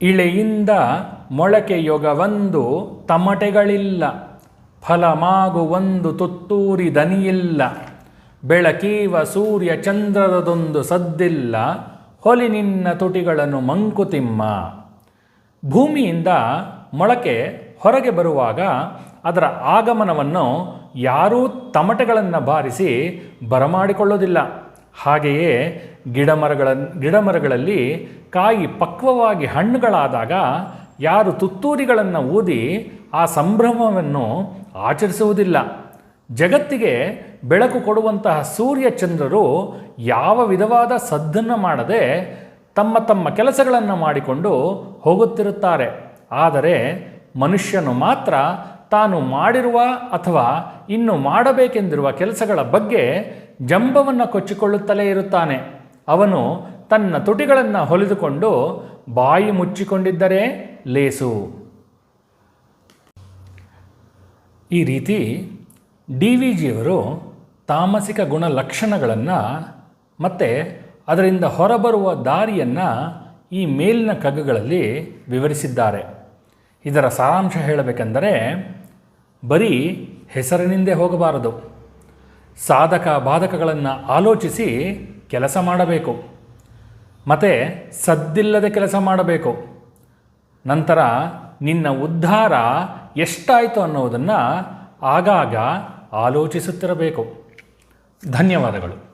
ಇಳೆಯಿಂದ ಮೊಳಕೆಯೊಗವಂದು ತಮಟೆಗಳಿಲ್ಲ ಫಲಮಾಗುವೊಂದು ತುತ್ತೂರಿ ದನಿಯಿಲ್ಲ, ಬೆಳಕೀವ ಸೂರ್ಯ ಚಂದ್ರರದೊಂದು ಸದ್ದಿಲ್ಲ, ಹೊಲಿ ನಿನ್ನ ತುಟಿಗಳನ್ನು ಮಂಕುತಿಮ್ಮ. ಭೂಮಿಯಿಂದ ಮೊಳಕೆ ಹೊರಗೆ ಬರುವಾಗ ಅದರ ಆಗಮನವನ್ನು ಯಾರೂ ತಮಟೆಗಳನ್ನು ಬಾರಿಸಿ ಬರಮಾಡಿಕೊಳ್ಳೋದಿಲ್ಲ. ಹಾಗೆಯೇ ಗಿಡಮರಗಳ, ಗಿಡಮರಗಳಲ್ಲಿ ಕಾಯಿ ಪಕ್ವವಾಗಿ ಹಣ್ಣುಗಳಾದಾಗ ಯಾರು ತುತ್ತೂರಿಗಳನ್ನು ಊದಿ ಆ ಸಂಭ್ರಮವನ್ನು ಆಚರಿಸುವುದಿಲ್ಲ. ಜಗತ್ತಿಗೆ ಬೆಳಕು ಕೊಡುವಂತಹ ಸೂರ್ಯಚಂದ್ರರು ಯಾವ ವಿಧವಾದ ಸದ್ದನ್ನು ಮಾಡದೆ ತಮ್ಮ ತಮ್ಮ ಕೆಲಸಗಳನ್ನು ಮಾಡಿಕೊಂಡು ಹೋಗುತ್ತಿರುತ್ತಾರೆ. ಆದರೆ ಮನುಷ್ಯನು ಮಾತ್ರ ತಾನು ಮಾಡಿರುವ ಅಥವಾ ಇನ್ನು ಮಾಡಬೇಕೆಂದಿರುವ ಕೆಲಸಗಳ ಬಗ್ಗೆ ಜಂಬವನ್ನು ಕೊಚ್ಚಿಕೊಳ್ಳುತ್ತಲೇ ಇರುತ್ತಾನೆ. ಅವನು ತನ್ನ ತುಟಿಗಳನ್ನು ಹೊಲಿದುಕೊಂಡು ಬಾಯಿ ಮುಚ್ಚಿಕೊಂಡಿದ್ದರೆ ಲೇಸು. ಈ ರೀತಿ ಡಿ ವಿ ಜಿಯವರು ತಾಮಸಿಕ ಗುಣಲಕ್ಷಣಗಳನ್ನು ಮತ್ತು ಅದರಿಂದ ಹೊರಬರುವ ದಾರಿಯನ್ನು ಈ ಮೇಲಿನ ಕಗ್ಗಗಳಲ್ಲಿ ವಿವರಿಸಿದ್ದಾರೆ. ಇದರ ಸಾರಾಂಶ ಹೇಳಬೇಕೆಂದರೆ, ಬರೀ ಹೆಸರಿನಿಂದೇ ಹೋಗಬಾರದು. ಸಾಧಕ ಬಾಧಕಗಳನ್ನು ಆಲೋಚಿಸಿ ಕೆಲಸ ಮಾಡಬೇಕು. ಮತ್ತು ಸದ್ದಿಲ್ಲದೆ ಕೆಲಸ ಮಾಡಬೇಕು. ನಂತರ ನಿನ್ನ ಉದ್ಧಾರ ಎಷ್ಟಾಯಿತು ಅನ್ನೋದನ್ನು ಆಗಾಗ ಆಲೋಚಿಸುತ್ತಿರಬೇಕು. ಧನ್ಯವಾದಗಳು.